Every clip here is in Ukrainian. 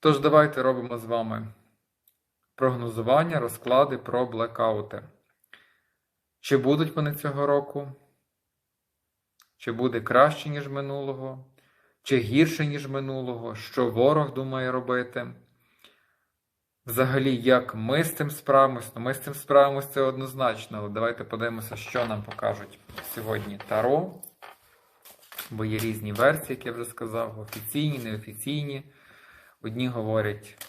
Тож, давайте робимо з вами прогнозування, розклади про блекаути. Чи будуть вони цього року? Чи буде краще, ніж минулого? Чи гірше, ніж минулого? Що ворог думає робити? Взагалі, як ми з цим справимось? Ну, ми з цим справимось це однозначно. Але давайте подивимося, що нам покажуть сьогодні Таро. Бо є різні версії, як я вже сказав, офіційні, неофіційні. Одні говорять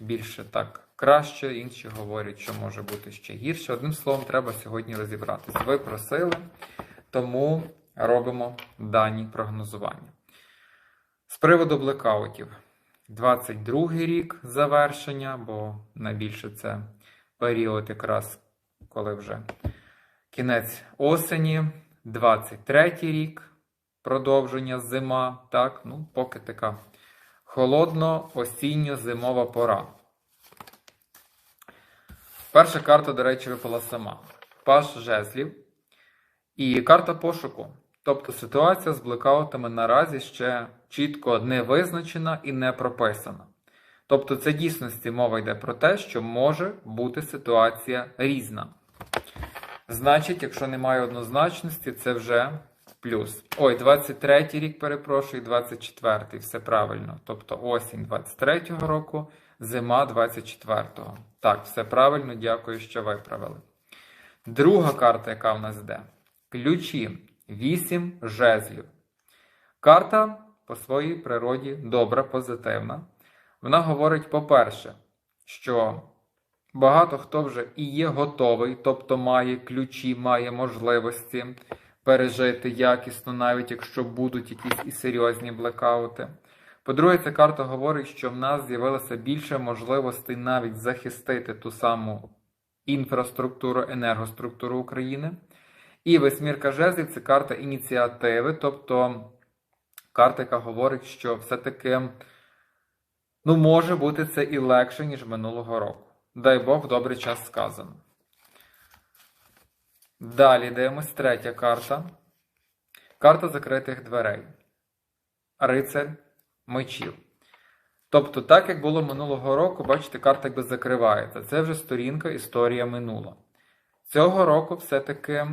більше так краще, інші говорять, що може бути ще гірше. Одним словом, треба сьогодні розібратися. Ви просили, тому робимо дані прогнозування. З приводу блекаутів. 22 рік завершення, бо найбільше це період, якраз коли вже кінець осені, 23 рік продовження зима. Так, ну, поки така холодно-осінньо-зимова пора. Перша карта, до речі, випала сама. Паш жезлів. І карта пошуку. Тобто ситуація з блекаутами наразі ще чітко не визначена і не прописана. Тобто, це дійсності мова йде про те, що може бути ситуація різна. Значить, якщо немає однозначності, це вже плюс. Ой, 23 й рік, перепрошую, 24-й, все правильно. Тобто осінь 23-го року, зима 24-го. Так, все правильно, дякую, що виправили. Друга карта, яка в нас йде. Ключі. 8 жезлів. Карта по своїй природі добра, позитивна. Вона говорить, по-перше, що багато хто вже і є готовий, тобто має ключі, має можливості пережити якісно, навіть якщо будуть якісь і серйозні блекаути. По-друге, ця карта говорить, що в нас з'явилося більше можливостей навіть захистити ту саму інфраструктуру, енергоструктуру України. І восьмірка жезлів це карта ініціативи, тобто карта, яка говорить, що все-таки ну, може бути це і легше, ніж минулого року. Дай Бог, добрий час сказано. Далі дивимось третя карта. Карта закритих дверей. Рицарь мечів. Тобто, так як було минулого року, бачите, карта якби закривається. Це вже сторінка історія минула. Цього року все-таки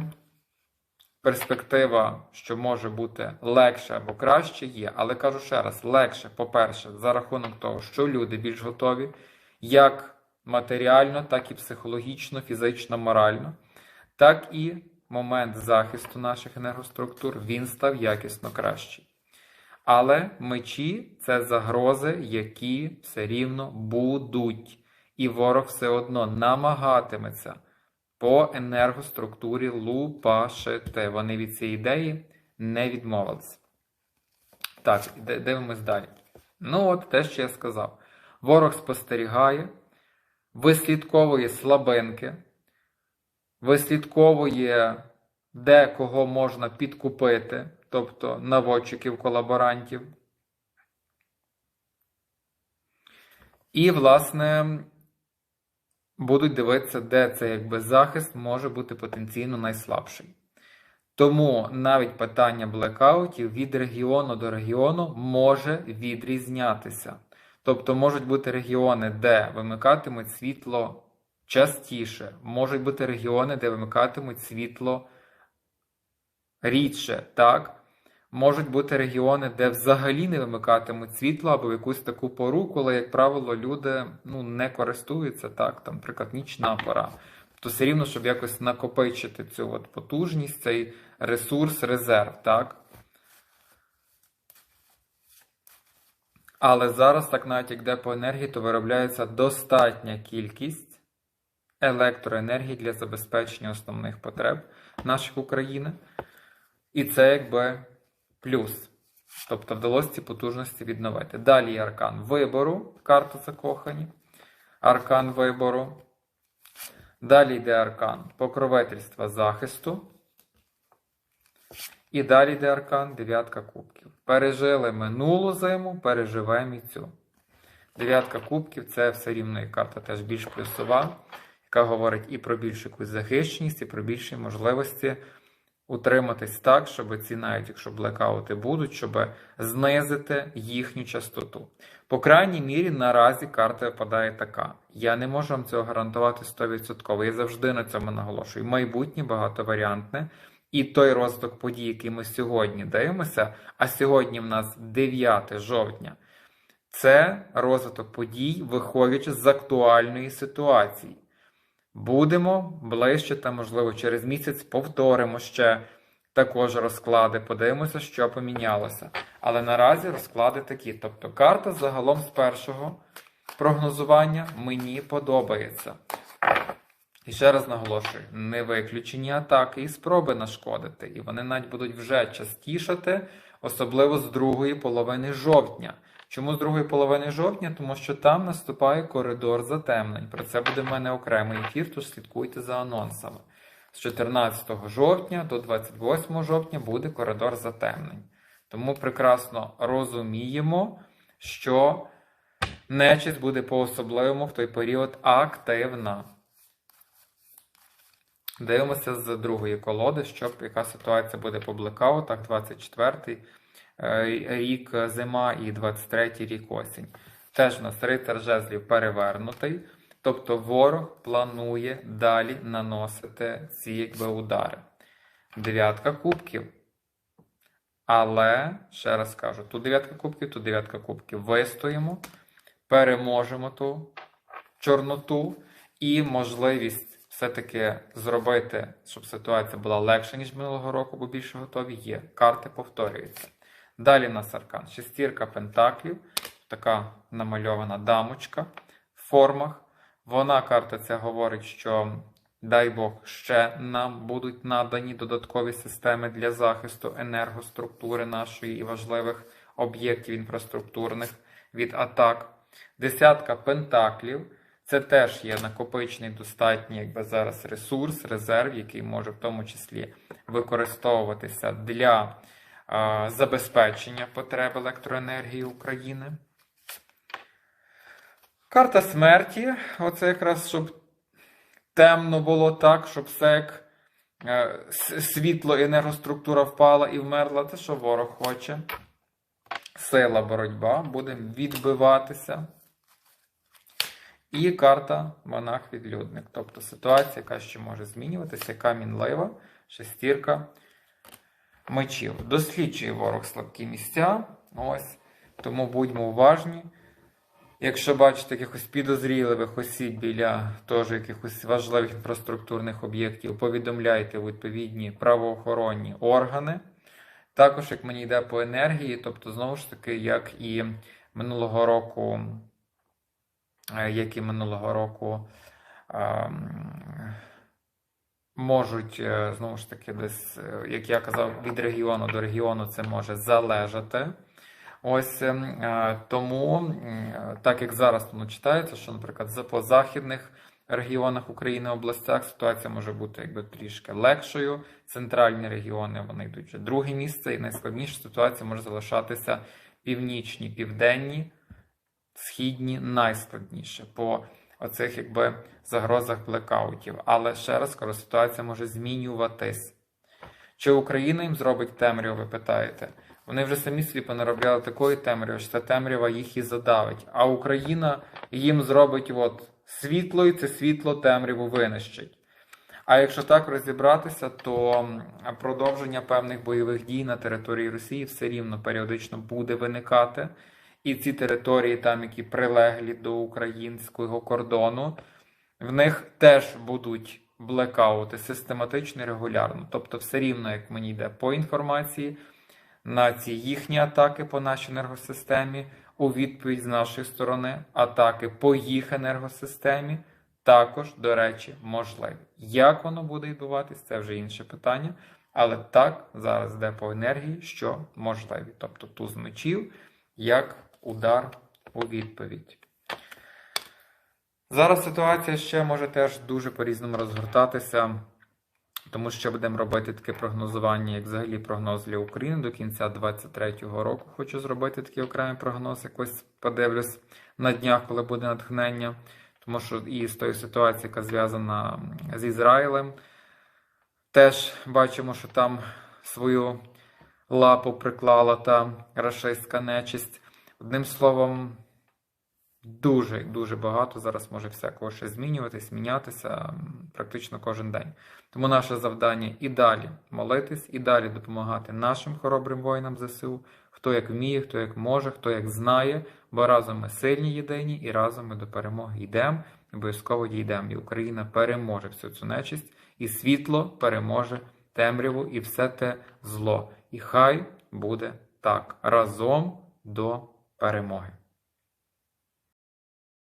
перспектива, що може бути легше або краще, є. Але кажу ще раз: легше, по-перше, за рахунок того, що люди більш готові, як матеріально, так і психологічно, фізично, морально, так і момент захисту наших енергоструктур він став якісно кращий. Але мечі це загрози, які все рівно будуть. І ворог все одно намагатиметься по енергоструктурі лупашити. Вони від цієї ідеї не відмовилися. Так, дивимось далі. Ну, от те, що я сказав. Ворог спостерігає, вислідковує слабинки, вислідковує, де кого можна підкупити, тобто наводчиків, колаборантів. І, власне, будуть дивитися, де цей якби захист може бути потенційно найслабший. Тому навіть питання блекаутів від регіону до регіону може відрізнятися. Тобто можуть бути регіони, де вимикатимуть світло частіше, можуть бути регіони, де вимикатимуть світло рідше. так? Можуть бути регіони, де взагалі не вимикатимуть світло або якусь таку пору, коли, як правило, люди ну, не користуються так, там, наприклад, нічна пора. То все рівно, щоб якось накопичити цю от потужність, цей ресурс, резерв, так? Але зараз, так навіть як де по енергії, то виробляється достатня кількість електроенергії для забезпечення основних потреб наших України. І це якби плюс. Тобто вдалося ці потужності відновити. Далі є аркан вибору, карта закохані. Аркан вибору. Далі йде аркан покровительства захисту. І далі йде аркан дев'ятка кубків. Пережили минулу зиму, переживемо і цю. Дев'ятка кубків це все рівно і карта теж більш плюсова, яка говорить і про більшу якусь захищеність, і про більші можливості утриматись так, щоб ці, навіть якщо блекаути будуть, щоб знизити їхню частоту. По крайній мірі, наразі карта випадає така. Я не можу вам цього гарантувати 100%. Я завжди на цьому наголошую. Майбутнє багатоваріантне. І той розвиток подій, який ми сьогодні дивимося, а сьогодні в нас 9 жовтня, це розвиток подій, виходячи з актуальної ситуації. Будемо ближче та, можливо, через місяць повторимо ще також розклади, подивимося, що помінялося. Але наразі розклади такі. Тобто карта загалом з першого прогнозування мені подобається. І ще раз наголошую: не виключені атаки і спроби нашкодити. І вони навіть будуть вже частішати, особливо з другої половини жовтня. Чому з другої половини жовтня? Тому що там наступає коридор затемнень. Про це буде в мене окремий ефір, тож слідкуйте за анонсами. З 14 жовтня до 28 жовтня буде коридор затемнень. Тому прекрасно розуміємо, що нечисть буде по-особливому в той період активна. Дивимося з другої колоди, щоб яка ситуація буде по 24-й е, рік зима і 23-й рік осінь. Теж у нас рицар жезлів перевернутий. Тобто ворог планує далі наносити ці якби, удари. Дев'ятка кубків. Але, ще раз кажу, тут дев'ятка кубків, тут дев'ятка кубків. Вистоїмо, переможемо ту чорноту і можливість все-таки зробити, щоб ситуація була легша, ніж минулого року, бо більше готові є. Карти повторюються. Далі на аркан. Шестірка пентаклів, така намальована дамочка в формах. Вона карта ця говорить, що, дай Бог, ще нам будуть надані додаткові системи для захисту енергоструктури нашої і важливих об'єктів інфраструктурних від атак. Десятка пентаклів. Це теж є накопичений достатній якби зараз ресурс, резерв, який може в тому числі використовуватися для забезпечення потреб електроенергії України. Карта смерті. Оце якраз щоб темно було так, щоб все як е, світло і енергоструктура впала і вмерла. Це що ворог хоче. Сила боротьба. Будемо відбиватися. І карта монах-відлюдник. Тобто ситуація, яка ще може змінюватися, яка мінлива, шестірка мечів. Досліджує ворог слабкі місця. Ось. Тому будьмо уважні. Якщо бачите якихось підозріливих осіб біля теж якихось важливих інфраструктурних об'єктів, повідомляйте відповідні правоохоронні органи. Також, як мені йде по енергії, тобто, знову ж таки, як і минулого року, е, як і минулого року ем, можуть, е, знову ж таки, десь, е, як я казав, від регіону до регіону це може залежати. Ось ем, е, тому, так як зараз воно читається, що, наприклад, по західних регіонах України областях ситуація може бути якби трішки легшою. Центральні регіони вони йдуть вже друге місце, і найскладніша ситуація може залишатися північні, південні, східні найскладніше по оцих якби загрозах блекаутів. Але ще раз скоро ситуація може змінюватись. Чи Україна їм зробить темряву, ви питаєте? Вони вже самі собі понаробляли такої темряви, що ця темрява їх і задавить. А Україна їм зробить от світло, і це світло темряву винищить. А якщо так розібратися, то продовження певних бойових дій на території Росії все рівно періодично буде виникати. І ці території, там, які прилеглі до українського кордону, в них теж будуть блекаути систематично і регулярно. Тобто, все рівно, як мені йде по інформації на ці їхні атаки по нашій енергосистемі у відповідь з нашої сторони, атаки по їх енергосистемі також, до речі, можливі. Як воно буде відбуватись, це вже інше питання. Але так, зараз йде по енергії, що можливі. Тобто туз мечів як удар у відповідь. Зараз ситуація ще може теж дуже по-різному розгортатися. Тому що будемо робити таке прогнозування, як взагалі прогноз для України до кінця 2023 року. Хочу зробити такий окремий прогноз, якось подивлюсь на днях, коли буде натхнення. Тому що і з тою ситуацією, яка зв'язана з Ізраїлем, Теж бачимо, що там свою лапу приклала та рашистська нечисть. Одним словом, дуже дуже багато зараз може всякого ще змінюватись, мінятися практично кожен день. Тому наше завдання і далі молитись, і далі допомагати нашим хоробрим воїнам ЗСУ, хто як вміє, хто як може, хто як знає, бо разом ми сильні єдині і разом ми до перемоги йдемо, обов'язково дійдемо. І Україна переможе всю цю нечисть, і світло переможе темряву і все те зло. І хай буде так разом до перемоги.